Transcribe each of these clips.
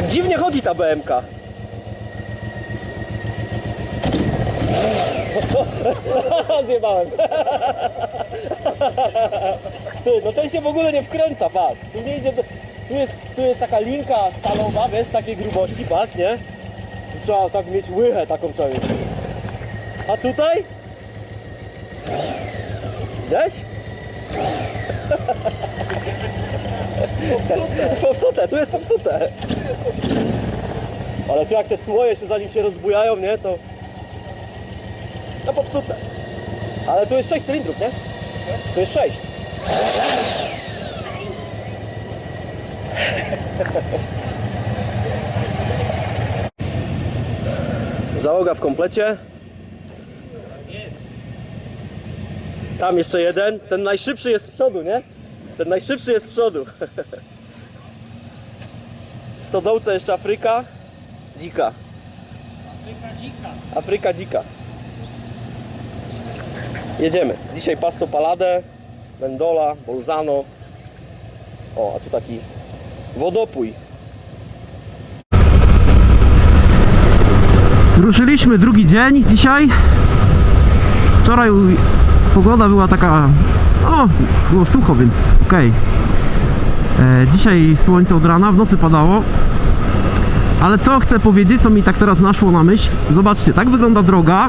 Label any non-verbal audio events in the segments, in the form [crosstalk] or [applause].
Tak dziwnie chodzi ta BMK. [laughs] Zjebałem. Ty, no ten się w ogóle nie wkręca, patrz. Tu nie idzie do... Tu jest, tu jest taka linka stalowa, wiesz, takiej grubości, patrz, nie? Tu Trzeba tak mieć łychę taką trzeba. A tutaj? Widziałeś? [laughs] Popsute, tu jest popsute. Ale tu jak te słoje się zanim się rozbujają, nie, to... No popsute. Ale tu jest 6 cylindrów, nie? Tu jest 6. Załoga w komplecie. Tam jeszcze jeden. Ten najszybszy jest z przodu, nie? Ten najszybszy jest z przodu. W stodołce jeszcze Afryka. Dzika. Afryka dzika. Afryka dzika. Jedziemy. Dzisiaj Passo Palade, Mendola, Bolzano. O, a tu taki wodopój. Ruszyliśmy drugi dzień dzisiaj. Wczoraj pogoda była taka, no, było sucho, więc okej. E, Dzisiaj słońce od rana, w nocy padało. Ale co chcę powiedzieć, co mi tak teraz naszło na myśl? Zobaczcie, tak wygląda droga,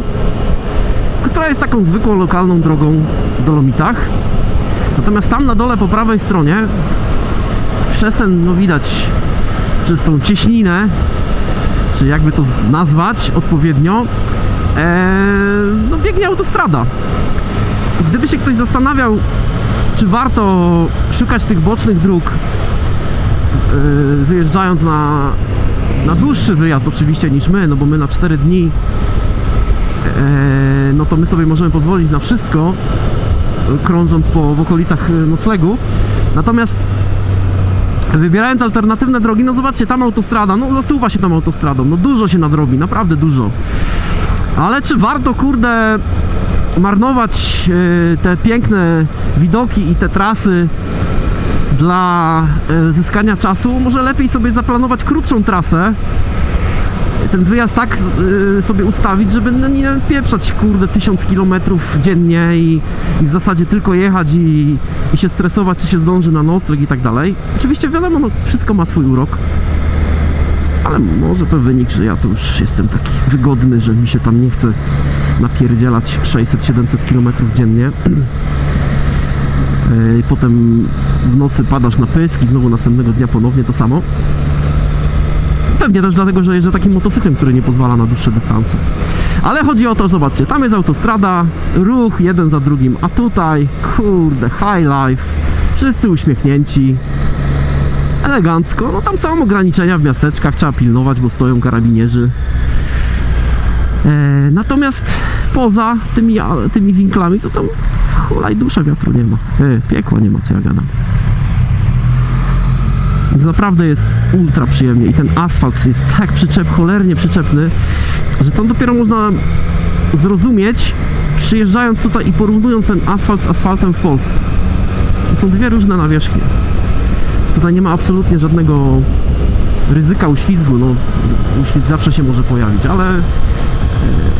która jest taką zwykłą lokalną drogą w Dolomitach. Natomiast tam na dole po prawej stronie, przez ten, no widać, przez tą cieśninę, czy jakby to nazwać odpowiednio, e, no biegnie autostrada. Gdyby się ktoś zastanawiał, czy warto szukać tych bocznych dróg, yy, wyjeżdżając na, na dłuższy wyjazd oczywiście niż my, no bo my na 4 dni, yy, no to my sobie możemy pozwolić na wszystko, krążąc po w okolicach yy, noclegu. Natomiast wybierając alternatywne drogi, no zobaczcie, tam autostrada, no zasuwa się tam autostradą, no dużo się nadrobi, naprawdę dużo. Ale czy warto, kurde, marnować yy, te piękne widoki i te trasy dla e, zyskania czasu, może lepiej sobie zaplanować krótszą trasę. Ten wyjazd tak e, sobie ustawić, żeby nie pieprzać kurde tysiąc kilometrów dziennie i, i w zasadzie tylko jechać i, i się stresować, czy się zdąży na nocleg i tak dalej. Oczywiście wiadomo, no, wszystko ma swój urok. Ale może to wynik, że ja to już jestem taki wygodny, że mi się tam nie chce napierdzielać 600-700 km dziennie. [clears throat] I potem w nocy padasz na pysk i znowu następnego dnia ponownie to samo. Pewnie też dlatego, że jeżdżę takim motocyklem, który nie pozwala na dłuższe dystanse. Ale chodzi o to, zobaczcie, tam jest autostrada, ruch jeden za drugim, a tutaj, kurde, high life, wszyscy uśmiechnięci, elegancko, no tam są ograniczenia w miasteczkach, trzeba pilnować, bo stoją karabinierzy. E, natomiast poza tymi, tymi winklami to tam hulaj dusza wiatru nie ma. E, piekła nie ma, co ja gadam. Naprawdę jest ultra przyjemnie i ten asfalt jest tak przyczep, cholernie przyczepny, że tam dopiero można zrozumieć, przyjeżdżając tutaj i porównując ten asfalt z asfaltem w Polsce. To są dwie różne nawierzchnie. Tutaj nie ma absolutnie żadnego ryzyka uślizgu, no uślizg zawsze się może pojawić, ale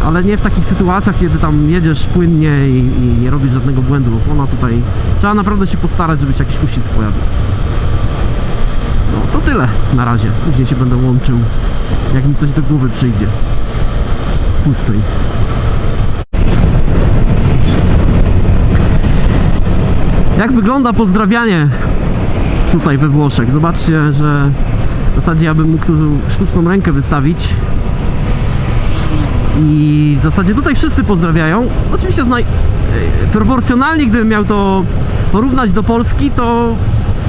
ale nie w takich sytuacjach, kiedy tam jedziesz płynnie i, i nie robisz żadnego błędu, ona tutaj trzeba naprawdę się postarać, żeby się jakiś uścisk pojawił. No to tyle na razie. Później się będę łączył, jak mi coś do głowy przyjdzie. Pustej. Jak wygląda pozdrawianie tutaj we Włoszech? Zobaczcie, że w zasadzie ja bym mógł tu sztuczną rękę wystawić i w zasadzie tutaj wszyscy pozdrawiają. Oczywiście znaj... e, proporcjonalnie, gdybym miał to porównać do Polski, to,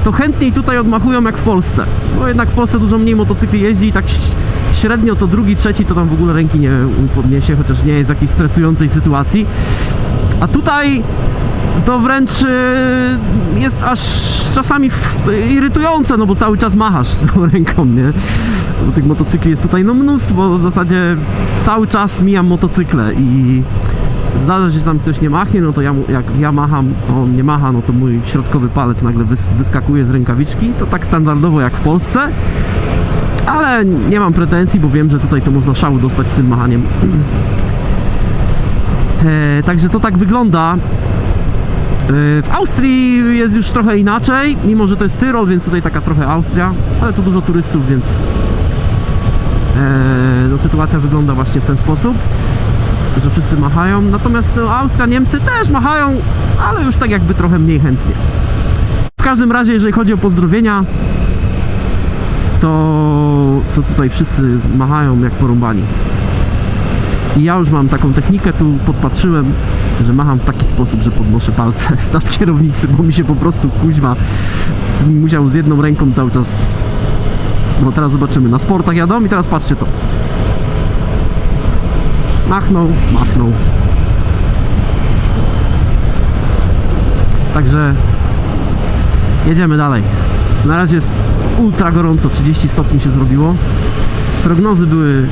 to chętniej tutaj odmachują jak w Polsce. Bo jednak w Polsce dużo mniej motocykli jeździ i tak średnio co drugi, trzeci to tam w ogóle ręki nie podniesie, chociaż nie jest w jakiejś stresującej sytuacji. A tutaj to wręcz y, jest aż czasami irytujące, no bo cały czas machasz [laughs] tą ręką, nie? Bo tych motocykli jest tutaj no mnóstwo, w zasadzie cały czas mijam motocykle i zdarza się, że tam ktoś nie machnie, no to ja, jak ja macham, on nie macha, no to mój środkowy palec nagle wys, wyskakuje z rękawiczki, to tak standardowo jak w Polsce. Ale nie mam pretensji, bo wiem, że tutaj to można szału dostać z tym machaniem. [clears throat] E, także to tak wygląda. E, W Austrii jest już trochę inaczej, mimo że to jest Tyrol, więc tutaj taka trochę Austria, ale tu dużo turystów, więc e, no, sytuacja wygląda właśnie w ten sposób, że wszyscy machają. Natomiast no, Austria, Niemcy też machają, ale już tak jakby trochę mniej chętnie. W każdym razie, jeżeli chodzi o pozdrowienia, to, to tutaj wszyscy machają jak porąbani. I ja już mam taką technikę, tu podpatrzyłem, że macham w taki sposób, że podnoszę palce [laughs] nad kierownicy, bo mi się po prostu kuźma musiał z jedną ręką cały czas no teraz zobaczymy, na sportach jadą i teraz patrzcie to. Machnął, machnął. Także jedziemy dalej. Na razie jest ultra gorąco, 30 stopni się zrobiło. Prognozy były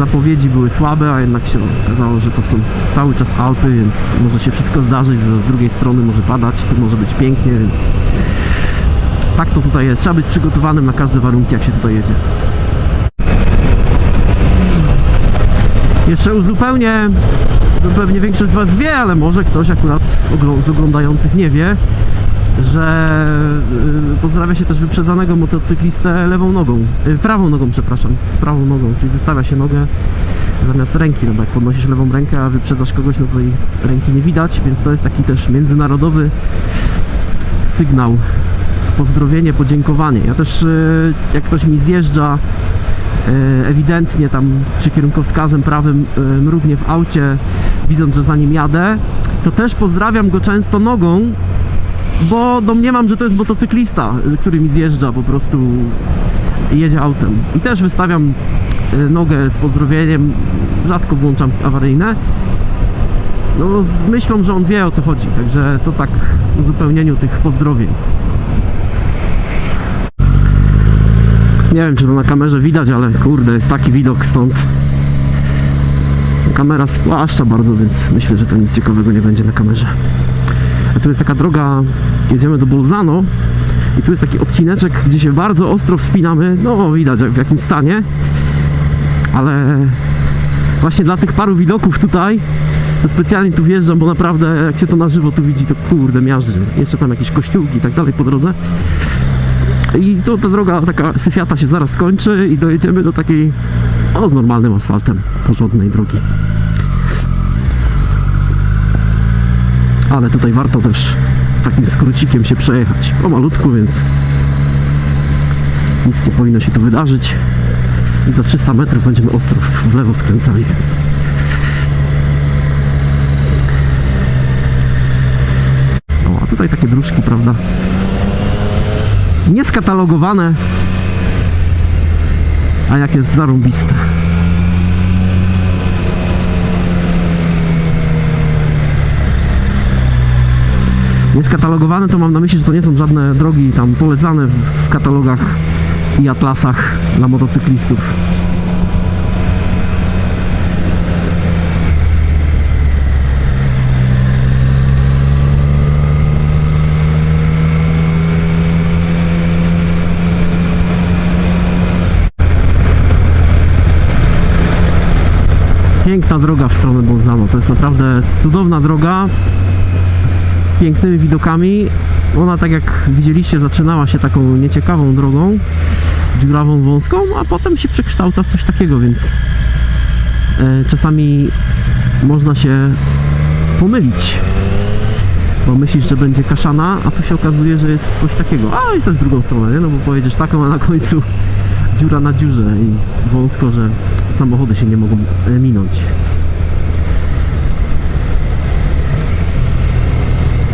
zapowiedzi były słabe, a jednak się okazało, że to są cały czas Alpy, więc może się wszystko zdarzyć, z drugiej strony może padać, tu może być pięknie, więc tak to tutaj jest. Trzeba być przygotowanym na każde warunki, jak się tutaj jedzie. Jeszcze uzupełnię, pewnie większość z Was wie, ale może ktoś akurat z oglądających nie wie, że y, pozdrawia się też wyprzedzanego motocyklistę lewą nogą, y, prawą nogą, przepraszam, prawą nogą, czyli wystawia się nogę. Zamiast ręki, no bo jak podnosisz lewą rękę, a wyprzedzasz kogoś, no to tej ręki nie widać, więc to jest taki też międzynarodowy sygnał, pozdrowienie, podziękowanie. Ja też, y, jak ktoś mi zjeżdża ewidentnie tam czy kierunkowskazem prawym mrugnie w aucie, widząc, że za nim jadę, to też pozdrawiam go często nogą, bo domniemam, że to jest motocyklista, który mi zjeżdża po prostu i jedzie autem. I też wystawiam y, nogę z pozdrowieniem, rzadko włączam awaryjne. No z myślą, że on wie o co chodzi, także to tak w uzupełnieniu tych pozdrowień. Nie wiem czy to na kamerze widać, ale kurde jest taki widok stąd. Kamera spłaszcza bardzo, więc myślę, że to nic ciekawego nie będzie na kamerze. Tu jest taka droga, jedziemy do Bolzano i tu jest taki odcineczek, gdzie się bardzo ostro wspinamy. No widać w jakim stanie, ale właśnie dla tych paru widoków tutaj to specjalnie tu wjeżdżam, bo naprawdę jak się to na żywo tu widzi, to kurde miażdży. Jeszcze tam jakieś kościółki i tak dalej po drodze. I to ta droga taka syfiata się zaraz skończy i dojedziemy do takiej o z normalnym asfaltem porządnej drogi. Ale tutaj warto też takim skrócikiem się przejechać. Pomalutku, więc nic nie powinno się tu wydarzyć. I za 300 metrów będziemy ostro w lewo skręcali, więc o, a tutaj takie dróżki, prawda? Nieskatalogowane, a jak jest zarąbiste. Nieskatalogowane to mam na myśli, że to nie są żadne drogi tam polecane w, katalogach i atlasach dla motocyklistów. Piękna droga w stronę Bolzano. To jest naprawdę cudowna droga pięknymi widokami. Ona, tak jak widzieliście, zaczynała się taką nieciekawą drogą, dziurawą, wąską, a potem się przekształca w coś takiego, więc e, czasami można się pomylić. Bo myślisz, że będzie kaszana, a tu się okazuje, że jest coś takiego. A jest też w drugą stronę, nie? No bo pojedziesz taką, a na końcu dziura na dziurze i wąsko, że samochody się nie mogą e, minąć.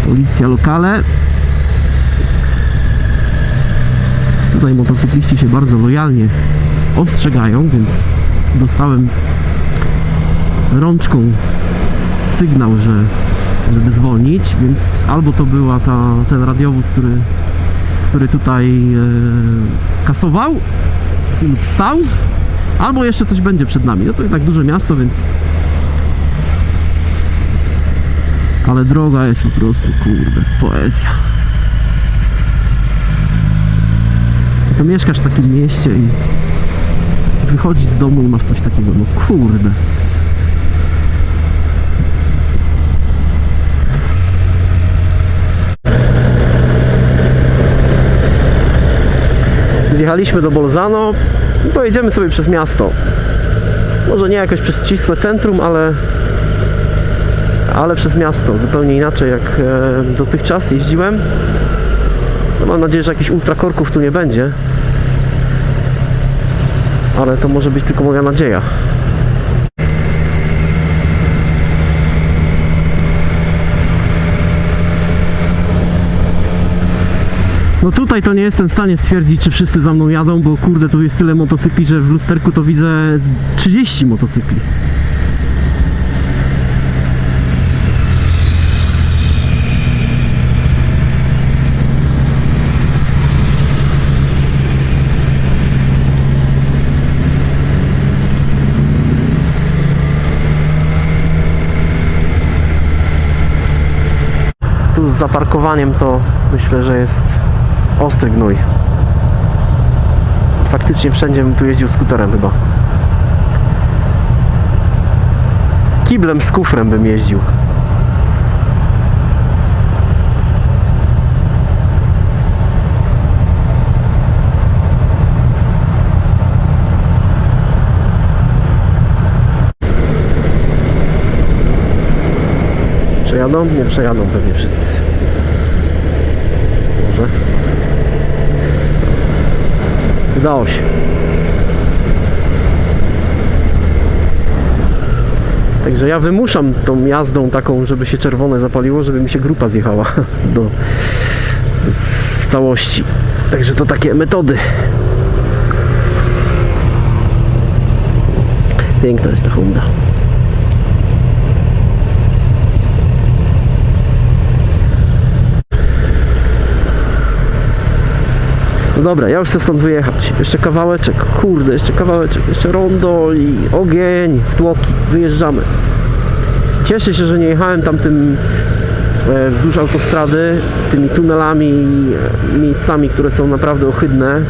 Policja lokale. Tutaj motocykliści się bardzo lojalnie ostrzegają, więc dostałem rączką sygnał, że żeby zwolnić, więc albo to była ta, ten radiowóz, który, który tutaj e, kasował lub stał, albo jeszcze coś będzie przed nami. No to jednak duże miasto, więc ale droga jest po prostu, kurde, poezja. To mieszkasz w takim mieście i wychodzić z domu i masz coś takiego, no kurde. Zjechaliśmy do Bolzano i pojedziemy sobie przez miasto. Może nie jakoś przez ścisłe centrum, ale ale przez miasto, zupełnie inaczej jak e, dotychczas jeździłem. No mam nadzieję, że jakichś ultrakorków tu nie będzie. Ale to może być tylko moja nadzieja. No tutaj to nie jestem w stanie stwierdzić, czy wszyscy za mną jadą, bo kurde, tu jest tyle motocykli, że w lusterku to widzę 30 motocykli. Z zaparkowaniem to myślę, że jest ostry gnój. Faktycznie wszędzie bym tu jeździł skuterem chyba. Kiblem z kufrem bym jeździł. Przejadą? Nie przejadą pewnie wszyscy. Może. Udało się. Także ja wymuszam tą jazdą taką, żeby się czerwone zapaliło, żeby mi się grupa zjechała [laughs] do z całości. Także to takie metody. Piękna jest ta Honda. No dobra, ja już chcę stąd wyjechać. Jeszcze kawałeczek, kurde, jeszcze kawałeczek, jeszcze rondo i ogień, tłoki. Wyjeżdżamy. Cieszę się, że nie jechałem tam tym e, wzdłuż autostrady, tymi tunelami i e, miejscami, które są naprawdę ohydne,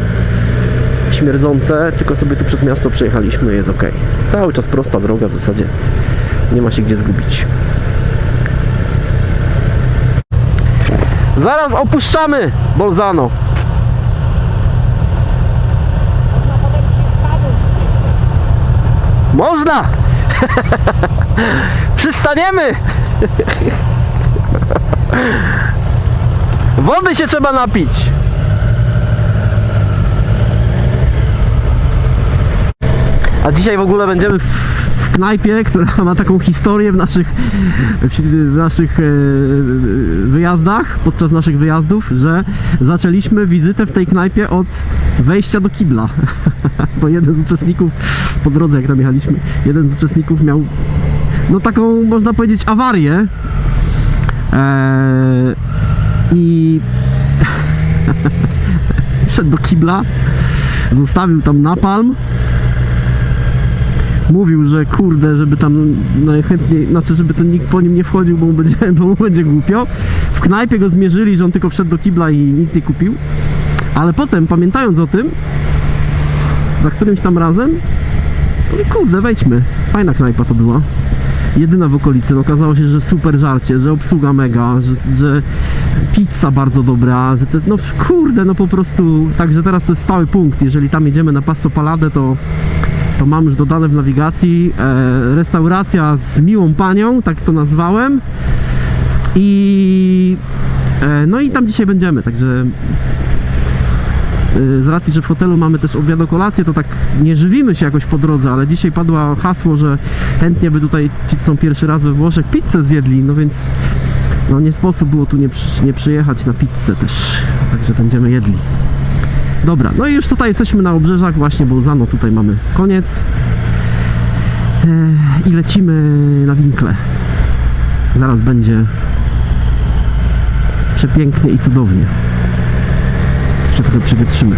śmierdzące, tylko sobie tu przez miasto przejechaliśmy jest ok. Cały czas prosta droga w zasadzie. Nie ma się gdzie zgubić. Zaraz opuszczamy Bolzano. Można! [laughs] Przystaniemy! Wody się trzeba napić! A dzisiaj w ogóle będziemy knajpie, która ma taką historię w naszych, w naszych e, wyjazdach, podczas naszych wyjazdów, że zaczęliśmy wizytę w tej knajpie od wejścia do kibla. [laughs] Bo jeden z uczestników, po drodze jak tam jechaliśmy, jeden z uczestników miał no taką, można powiedzieć, awarię. Eee, I [laughs] wszedł do kibla, zostawił tam napalm mówił, że kurde, żeby tam najchętniej, znaczy żeby ten nikt po nim nie wchodził, bo mu będzie, [laughs] bo mu będzie głupio. W knajpie go zmierzyli, że on tylko wszedł do kibla i nic nie kupił. Ale potem, pamiętając o tym, za którymś tam razem, mówię, kurde, wejdźmy. Fajna knajpa to była. Jedyna w okolicy. No, okazało się, że super żarcie, że obsługa mega, że, że pizza bardzo dobra, że te, no kurde, no po prostu, także teraz to jest stały punkt. Jeżeli tam jedziemy na Passo Paladę, to to mam już dodane w nawigacji e, restauracja z miłą panią, tak to nazwałem i e, no i tam dzisiaj będziemy, także e, z racji, że w hotelu mamy też obiad kolację, to tak nie żywimy się jakoś po drodze, ale dzisiaj padło hasło, że chętnie by tutaj ci, co są pierwszy raz we Włoszech, pizzę zjedli, no więc no nie sposób było tu nie, przy, nie przyjechać na pizzę też, także będziemy jedli. Dobra, no i już tutaj jesteśmy na obrzeżach właśnie Bolzano, tutaj mamy koniec Eee, i lecimy na Winkle. Zaraz będzie przepięknie i cudownie. Jeszcze trochę przewietrzymy.